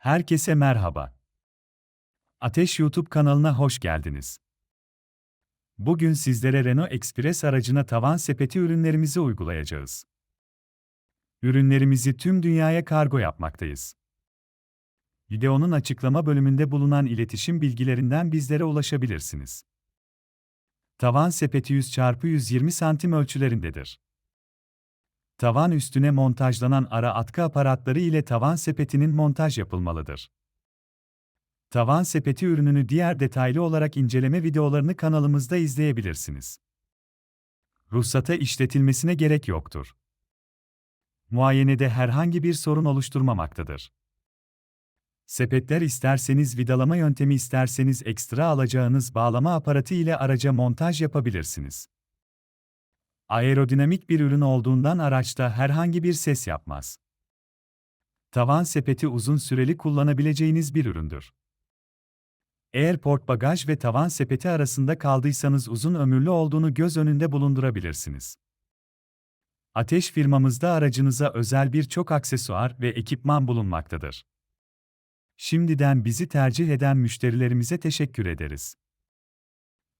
Herkese merhaba. Ateş YouTube kanalına hoş geldiniz. Bugün sizlere Renault Express aracına tavan sepeti ürünlerimizi uygulayacağız. Ürünlerimizi tüm dünyaya kargo yapmaktayız. Videonun açıklama bölümünde bulunan iletişim bilgilerinden bizlere ulaşabilirsiniz. Tavan sepeti 100x120 santim ölçülerindedir. Tavan üstüne montajlanan ara atkı aparatları ile tavan sepetinin montaj yapılmalıdır. Tavan sepeti ürününü diğer detaylı olarak inceleme videolarını kanalımızda izleyebilirsiniz. Ruhsata işletilmesine gerek yoktur. Muayenede herhangi bir sorun oluşturmamaktadır. Sepetler isterseniz vidalama yöntemi isterseniz ekstra alacağınız bağlama aparatı ile araca montaj yapabilirsiniz. Aerodinamik bir ürün olduğundan araçta herhangi bir ses yapmaz. Tavan sepeti uzun süreli kullanabileceğiniz bir üründür. Eğer port bagaj ve tavan sepeti arasında kaldıysanız uzun ömürlü olduğunu göz önünde bulundurabilirsiniz. Ateş firmamızda aracınıza özel birçok aksesuar ve ekipman bulunmaktadır. Şimdiden bizi tercih eden müşterilerimize teşekkür ederiz.